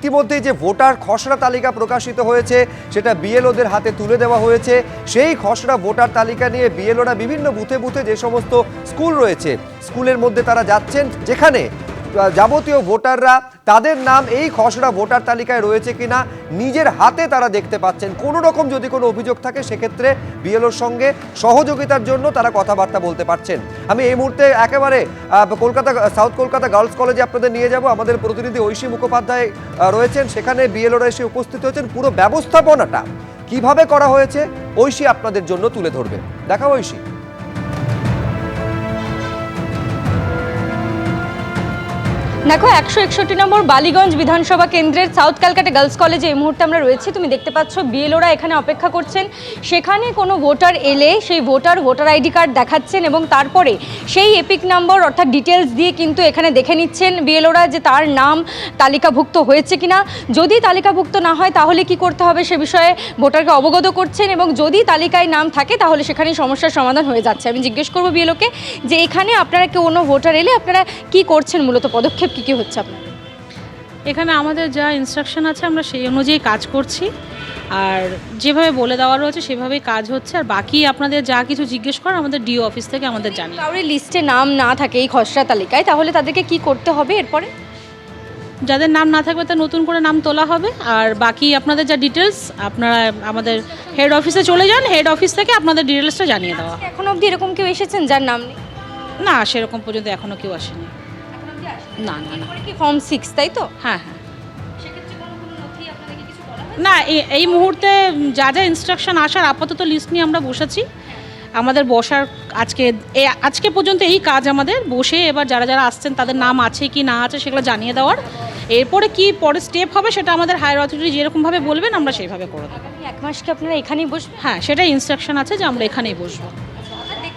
ইতিমধ্যেই যে ভোটার খসড়া তালিকা প্রকাশিত হয়েছে, সেটা বিএলওদের হাতে তুলে দেওয়া হয়েছে। সেই খসড়া ভোটার তালিকা নিয়ে বিএলওরা বিভিন্ন বুথে বুথে যে সমস্ত স্কুল রয়েছে, স্কুলের মধ্যে তারা যাচ্ছেন। যেখানে যাবতীয় ভোটাররা তাদের নাম এই খসড়া ভোটার তালিকায় রয়েছে কিনা নিজের হাতে তারা দেখতে পাচ্ছেন। কোনো রকম যদি কোনো অভিযোগ থাকে, সেক্ষেত্রে বিএলওর সঙ্গে সহযোগিতার জন্য তারা কথাবার্তা বলতে পারছেন। আমি এই মুহূর্তে একেবারে কলকাতা, সাউথ কলকাতা গার্লস কলেজে আপনাদের নিয়ে যাব। আমাদের প্রতিনিধি ঐশী মুখোপাধ্যায় রয়েছেন। সেখানে বিএলওরা এসে উপস্থিত হয়েছেন। পুরো ব্যবস্থাপনাটা কীভাবে করা হয়েছে, ঐশী আপনাদের জন্য তুলে ধরবে। দেখা ঐশী। দেখো, একশো একষট্টি নম্বর বালিগঞ্জ বিধানসভা কেন্দ্রের সাউথ ক্যালকাটা গার্লস কলেজে এই মুহূর্তে আমরা রয়েছি। তুমি দেখতে পাচ্ছ বিএলওরা এখানে অপেক্ষা করছেন। সেখানে কোনো ভোটার এলে সেই ভোটার ভোটার আইডি কার্ড দেখাচ্ছেন এবং তারপরে সেই এপিক নাম্বার অর্থাৎ ডিটেলস দিয়ে কিন্তু এখানে দেখে নিচ্ছেন বিএলওরা যে তার নাম তালিকাভুক্ত হয়েছে কিনা। যদি তালিকাভুক্ত না হয়, তাহলে কি করতে হবে সে বিষয়ে ভোটারকে অবগত করছেন এবং যদি তালিকায় নাম থাকে, তাহলে সেখানেই সমস্যার সমাধান হয়ে যাচ্ছে। আমি জিজ্ঞেস করব বিএলওকে যে এখানে আপনারা কোনো ভোটার এলে আপনারা কি করছেন? মূলত পদক্ষেপ কি কি হচ্ছে আপনার এখানে আমাদের যা ইনস্ট্রাকশন আছে আমরা সেই অনুযায়ী কাজ করছি। আর যেভাবে বলে দেওয়া রয়েছে সেভাবেই কাজ হচ্ছে। আর বাকি আপনাদের যা কিছু জিজ্ঞেস করার আমাদের ডিও অফিস থেকে আমাদের জানিয়ে কাউরের লিস্টে নাম না থাকে এই খসড়া তালিকায় তাহলে তাদেরকে কি করতে হবে এরপরে? যাদের নাম না থাকবে তা নতুন করে নাম তোলা হবে। আর বাকি আপনাদের যা ডিটেলস আপনারা আমাদের হেড অফিসে চলে যান। হেড অফিস থেকে আপনাদের ডিটেলসটা জানিয়ে দেওয়া। এখন অবধি এরকম কেউ এসেছেন যার নাম নেই? না সেরকম পর্যন্ত এখনও কেউ আসেনি। না না না। কি ফর্ম সিক্স তাই তো? হ্যাঁ হ্যাঁ। সেক্ষেত্রে কোনো কোনো নথি আপনাদেরকে কিছু বলা না এই মুহূর্তে যা যা ইনস্ট্রাকশন আসার আপাতত লিস্ট নিয়ে আমরা বসেছি। আমাদের বসার আজকে এ আজকে পর্যন্ত এই কাজ আমাদের। বসে এবার যারা যারা আসছেন তাদের নাম আছে কি না আছে সেগুলো জানিয়ে দেওয়ার। এরপরে কি পরে স্টেপ হবে সেটা আমাদের হায়ার অথরিটি যেরকমভাবে বলবেন আমরা সেইভাবে করে দেবো। এক মাস কি আপনারা এখানেই বসবেন? হ্যাঁ সেটা ইনস্ট্রাকশন আছে যে আমরা এখানেই বসবো।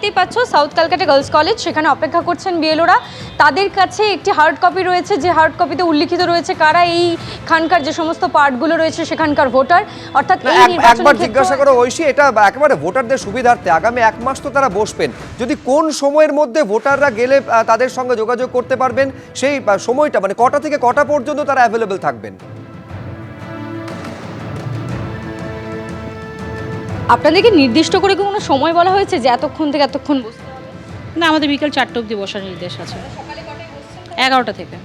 দেখতেই পাচ্ছ সাউথ ক্যালকাটা গার্লস কলেজ সেখানে অপেক্ষা করছেন বিএলওরা। তাদের কাছে একটি হার্ড কপি রয়েছে যে হার্ড কপিতে উল্লিখিত রয়েছে কারা এইখানকার যে সমস্ত পার্টগুলো রয়েছে সেখানকার ভোটার অর্থাৎ এই একবার জিজ্ঞাসা করো ঐশী এটা একেবারে ভোটারদের সুবিধার্থে। আগামী এক মাস তো তারা বসবেন। যদি কোন সময়ের মধ্যে ভোটাররা গেলে তাদের সঙ্গে যোগাযোগ করতে পারবেন সেই সময়টা মানে কটা থেকে কটা পর্যন্ত তারা অ্যাভেলেবেল থাকবেন? আপনাদেরকে নির্দিষ্ট করে কোনো সময় বলা হয়েছে যে এতক্ষণ থেকে এতক্ষণ বসতে হবে? না, আমাদের বিকেল চারটে অবধি বসার নির্দেশ আছে। এগারোটা থেকে।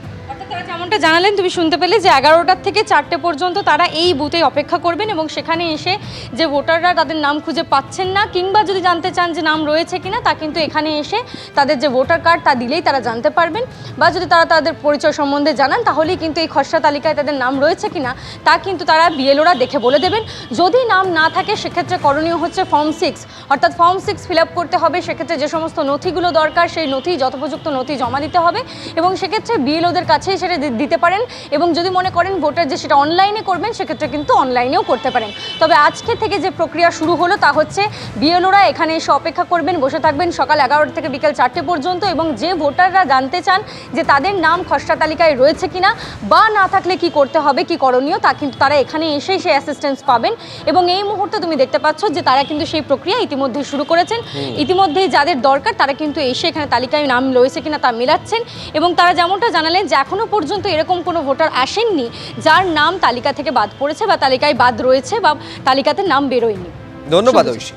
যেমনটা জানালেন, তুমি শুনতে পেলে যে এগারোটার থেকে চারটে পর্যন্ত তারা এই বুথে অপেক্ষা করবেন এবং সেখানে এসে যে ভোটাররা তাদের নাম খুঁজে পাচ্ছেন না কিংবা যদি জানতে চান যে নাম রয়েছে কিনা, তা কিন্তু এখানে এসে তাদের যে ভোটার কার্ড, তা দিলেই তারা জানতে পারবেন। বা যদি তারা তাদের পরিচয় সম্বন্ধে জানান, তাহলেই কিন্তু এই খসড়া তালিকায় তাদের নাম রয়েছে কিনা, তা কিন্তু তারা বিএলওরা দেখে বলে দেবেন। যদি নাম না থাকে, সেক্ষেত্রে করণীয় হচ্ছে ফর্ম সিক্স। অর্থাৎ ফর্ম সিক্স ফিল আপ করতে হবে, সেক্ষেত্রে যে সমস্ত নথিগুলো দরকার, সেই নথি, যথোপযুক্ত নথি জমা দিতে হবে এবং সেক্ষেত্রে বিএলওদের কাছেই সেটা দিতে পারেন এবং যদি মনে করেন ভোটার যে সেটা অনলাইনে করবেন সেক্ষেত্রে কিন্তু অনলাইনেও করতে পারেন। তবে আজকে থেকে যে প্রক্রিয়া শুরু হলো তা হচ্ছে বিএলওরা এখানে এসে অপেক্ষা করবেন বসে থাকবেন সকাল এগারোটা থেকে বিকেল চারটে পর্যন্ত এবং যে ভোটাররা জানতে চান যে তাদের নাম খসড়া তালিকায় রয়েছে কিনা বা না থাকলে কি করতে হবে কি করণীয় তা কিন্তু তারা এখানে এসেই সেই অ্যাসিস্ট্যান্স পাবেন। এবং এই মুহূর্তে তুমি দেখতে পাচ্ছ যে তারা কিন্তু সেই প্রক্রিয়া ইতিমধ্যেই শুরু করেছেন। ইতিমধ্যেই যাদের দরকার তারা কিন্তু এসে এখানে তালিকায় নাম রয়েছে কিনা তা মেলাচ্ছেন এবং তারা যেমনটা জানালেন যে এখনও পর্যন্ত এরকম কোনো ভোটার আসেননি যার নাম তালিকা থেকে বাদ পড়েছে বা তালিকায় বাদ রয়েছে বা তালিকাতে নাম বেরোয়নি। ধন্যবাদ। ঐশী।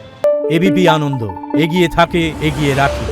এবিপি আনন্দ এগিয়ে থাকে এগিয়ে রাখে।